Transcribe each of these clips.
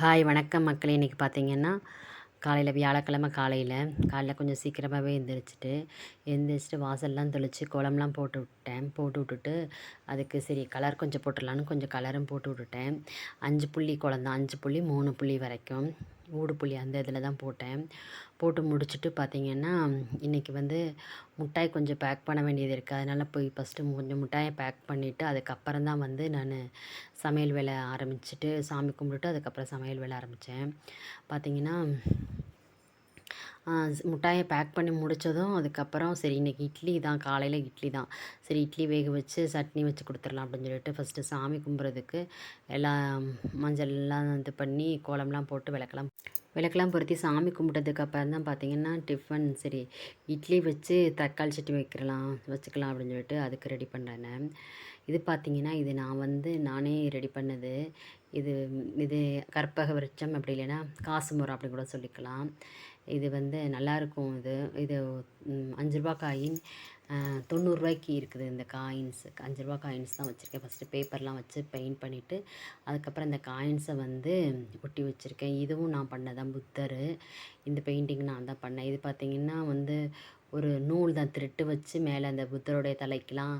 Hi வணக்கம் மக்களே. இன்றைக்கி பார்த்தீங்கன்னா காலையில் வியாழக்கிழமை காலையில் காலையில் கொஞ்சம் சீக்கிரமாகவே எழுந்திரிச்சிட்டு எழுந்திரிச்சிட்டு வாசல்லாம் தெளித்து குளம்லாம் போட்டு விட்டேன். போட்டு விட்டுட்டு அதுக்கு சரி கலர் கொஞ்சம் போட்டுடலான்னு கொஞ்சம் கலரும் போட்டு விட்டுட்டேன். அஞ்சு புள்ளி குளம் தான் அஞ்சு புள்ளி மூணு புள்ளி வரைக்கும். ஊடு புளி அந்த இதில் தான் போட்டேன். போட்டு முடிச்சுட்டு பார்த்திங்கன்னா இன்றைக்கி வந்து முட்டாய் கொஞ்சம் பேக் பண்ண வேண்டியது இருக்குது அதனால் போய் ஃபஸ்ட்டு கொஞ்சம் முட்டாயை பேக் பண்ணிவிட்டு அதுக்கப்புறம் தான் வந்து நான் சமையல் வேலை ஆரம்பிச்சுட்டு சாமி கும்பிட்டுட்டு அதுக்கப்புறம் சமையல் வேலை ஆரம்பித்தேன் பார்த்திங்கன்னா முட்டாயை பேக் பண்ணி முடித்ததும் அதுக்கப்புறம் சரி இன்றைக்கி இட்லி தான் காலையில் இட்லி தான். சரி இட்லி வேக வச்சு சட்னி வச்சு கொடுத்துடலாம் அப்படின்னு சொல்லிட்டு ஃபஸ்ட்டு சாமி கும்பிட்றதுக்கு எல்லாம் மஞ்சள்லாம் இது பண்ணி கோலம்லாம் போட்டு விளக்கெல்லாம் விளக்கெல்லாம் பொருத்தி சாமி கும்பிட்டதுக்கு அப்புறம் தான் பார்த்திங்கன்னா டிஃபன் சரி இட்லி வச்சு தக்காளி சட்னி வைக்கலாம் வச்சுக்கலாம் அப்படின்னு சொல்லிட்டு அதுக்கு ரெடி பண்ணுறேன் இது பார்த்திங்கன்னா இது நான் வந்து நானே ரெடி பண்ணது. இது இது கற்பக விருட்சம் அப்படி இல்லைன்னா காசு முறை அப்படி கூட சொல்லிக்கலாம். இது வந்து நல்லாயிருக்கும் இது. இது அஞ்சு ரூபா காயின். தொண்ணூறுரூவாய்க்கு இருக்குது இந்த காயின்ஸ் அஞ்சு ரூபா காயின்ஸ் தான் வச்சுருக்கேன். ஃபஸ்ட்டு பேப்பர்லாம் வச்சு பெயிண்ட் பண்ணிவிட்டு அதுக்கப்புறம் இந்த காயின்ஸை வந்து ஒட்டி வச்சுருக்கேன். இதுவும் நான் பண்ணதான் புத்தர். இந்த பெயிண்டிங் நான் தான் பண்ணேன். இது பார்த்திங்கன்னா வந்து ஒரு நூல் தான் திருட்டு வச்சு மேலே அந்த புத்தருடைய தலைக்கெலாம்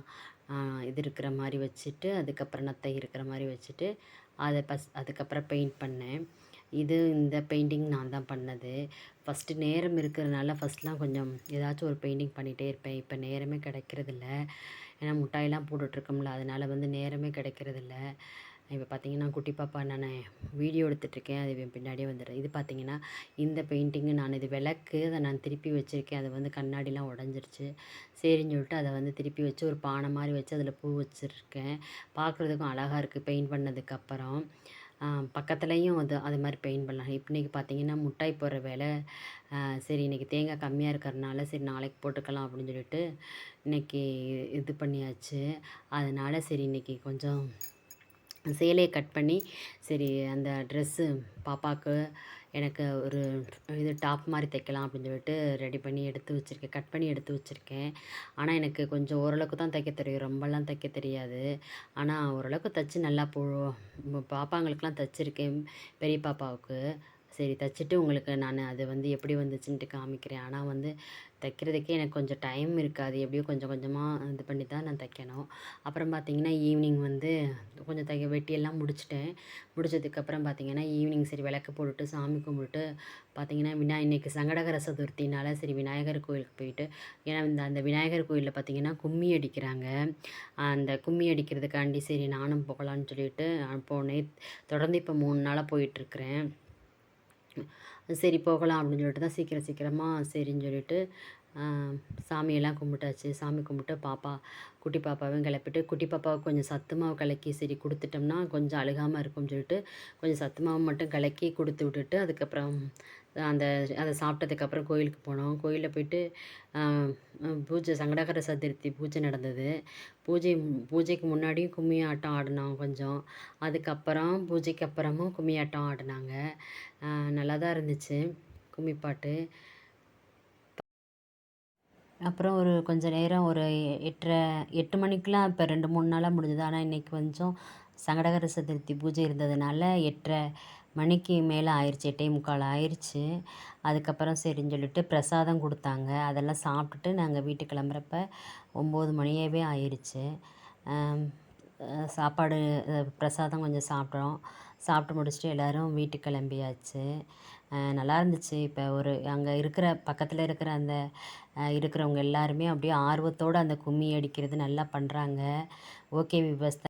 இது இருக்கிற மாதிரி வச்சுட்டு அதுக்கப்புறம் நத்தை இருக்கிற மாதிரி வச்சுட்டு அதை பஸ் அதுக்கப்புறம் பெயிண்ட் பண்ணேன். இது இந்த பெயிண்டிங் நான் தான் பண்ணது. ஃபஸ்ட்டு நேரம் இருக்கிறதுனால ஃபஸ்ட்லாம் கொஞ்சம் ஏதாச்சும் ஒரு பெயிண்டிங் பண்ணிகிட்டே இருப்பேன். இப்போ நேரமே கிடைக்கிறதில்ல. ஏன்னா முட்டாயெல்லாம் போட்டுட்ருக்கோம்ல. அதனால் வந்து நேரமே கிடைக்கிறதில்ல. இப்போ பார்த்தீங்கன்னா குட்டி பாப்பா நான் வீடியோ எடுத்துகிட்ருக்கேன் அது பின்னாடியே வந்துடுறேன் இது பார்த்தீங்கன்னா இந்த பெயிண்டிங்கு நான் இது விளக்கு அதை நான் திருப்பி வச்சுருக்கேன். அது வந்து கண்ணாடிலாம் உடஞ்சிருச்சு. சரின்னு சொல்லிட்டு அதை வந்து திருப்பி வச்சு ஒரு பானை மாதிரி வச்சு அதில் பூ வச்சுருக்கேன். பார்க்குறதுக்கும் அழகாக இருக்குது பெயிண்ட் பண்ணதுக்கப்புறம் பக்கத்துலேயும் அது அது மாதிரி பெயிண்ட் பண்ணலாம். இன்றைக்கி பார்த்தீங்கன்னா முட்டாய் போடுற வேலை. சரி இன்றைக்கி தேங்காய் கம்மியாக இருக்கிறனால சரி நாளைக்கு போட்டுக்கலாம் அப்படின்னு சொல்லிட்டு இன்றைக்கி இது பண்ணியாச்சு. அதனால் சரி இன்றைக்கி கொஞ்சம் சேலையை கட் பண்ணி சரி அந்த ட்ரெஸ்ஸு பாப்பாவுக்கு எனக்கு ஒரு இது டாப் மாதிரி தைக்கலாம் அப்படின்னு சொல்லிட்டு ரெடி பண்ணி எடுத்து வச்சுருக்கேன். கட் பண்ணி எடுத்து வச்சுருக்கேன். ஆனால் எனக்கு கொஞ்சம் ஓரளவுக்கு தான் தைக்க தெரியும். ரொம்பலாம் தைக்க தெரியாது. ஆனால் ஓரளவுக்கு தைச்சி நல்லா போ பாப்பாங்களுக்கெலாம் தைச்சிருக்கேன். பெரிய பாப்பாவுக்கு. சரி தைச்சிட்டு உங்களுக்கு நான் அது வந்து எப்படி வந்துச்சுன்ட்டு காமிக்கிறேன். ஆனால் வந்து தைக்கிறதுக்கே எனக்கு கொஞ்சம் டைம் இருக்காது. எப்படியோ கொஞ்சம் கொஞ்சமாக இது பண்ணி தான் நான் தைக்கணும். அப்புறம் பார்த்திங்கன்னா ஈவினிங் வந்து கொஞ்சம் தைக்க வெட்டியெல்லாம் முடிச்சிட்டேன். முடிச்சதுக்கப்புறம் பார்த்திங்கன்னா ஈவினிங் சரி விளக்கு போட்டுட்டு சாமி கும்பிட்டு பார்த்திங்கன்னா வினா இன்றைக்கி சங்கடகர சதுர்த்தினால சரி விநாயகர் கோயிலுக்கு போயிட்டு ஏன்னா இந்த அந்த விநாயகர் கோயிலில் பார்த்திங்கன்னா கும்மி அடிக்கிறாங்க. அந்த கும்மி அடிக்கிறதுக்காண்டி சரி நானும் போகலான்னு சொல்லிட்டு போனேன் தொடர்ந்து இப்போ மூணு நாளாக போயிட்டுருக்குறேன் சரி போகலாம் அப்படின்னு சொல்லிட்டு தான் சீக்கிரம் சீக்கிரமாக சரின்னு சொல்லிட்டு சாமியெல்லாம் கும்பிட்டாச்சு. சாமி கும்பிட்டு பாப்பா குட்டி பாப்பாவையும் கிளப்பிட்டு குட்டி பாப்பாவுக்கு கொஞ்சம் சத்துமாவு கலக்கி சரி கொடுத்துட்டோம்னா கொஞ்சம் அழுகாமல் இருக்கும்னு சொல்லிட்டு கொஞ்சம் சத்துமாவை மட்டும் கலக்கி கொடுத்து விட்டுட்டு அதுக்கப்புறம் அந்த அதை சாப்பிட்டதுக்கப்புறம் கோயிலுக்கு போனோம். கோயிலில் போயிட்டு பூஜை சங்கடகர சதுர்த்தி பூஜை நடந்தது. பூஜை பூஜைக்கு முன்னாடியும் கும்மி ஆட்டம் ஆடினோம் கொஞ்சம். அதுக்கப்புறம் பூஜைக்கு அப்புறமும் கும்மி ஆட்டம் ஆடினாங்க. நல்லா தான் இருந்துச்சு கும்மி பாட்டு அப்புறம் ஒரு கொஞ்சம் நேரம் ஒரு எட்டரை எட்டு மணிக்கெலாம் இப்போ ரெண்டு மூணு நாளாக முடிஞ்சது. ஆனால் இன்றைக்கி கொஞ்சம் சங்கடகர சதுர்த்தி பூஜை இருந்ததுனால எட்டரை மணிக்கு மேலே ஆயிடுச்சு எட்டே முக்கால் ஆயிடுச்சு அதுக்கப்புறம் சரின்னு சொல்லிட்டு பிரசாதம் கொடுத்தாங்க. அதெல்லாம் சாப்பிட்டுட்டு நாங்கள் வீட்டுக்கு கிளம்புறப்ப ஒம்பது மணியாகவே ஆயிடுச்சு சாப்பாடு பிரசாதம் கொஞ்சம் சாப்பிட்டோம். சாப்பிட்டு முடிச்சுட்டு எல்லோரும் வீட்டுக்கு கிளம்பியாச்சு. நல்லா இருந்துச்சு. இப்போ ஒரு அங்கே இருக்கிற பக்கத்தில் இருக்கிற அந்த இருக்கிறவங்க எல்லாருமே அப்படியே ஆர்வத்தோடு அந்த கும்மி அடிக்கிறது நல்லா பண்ணுறாங்க ஓகே விவஸ்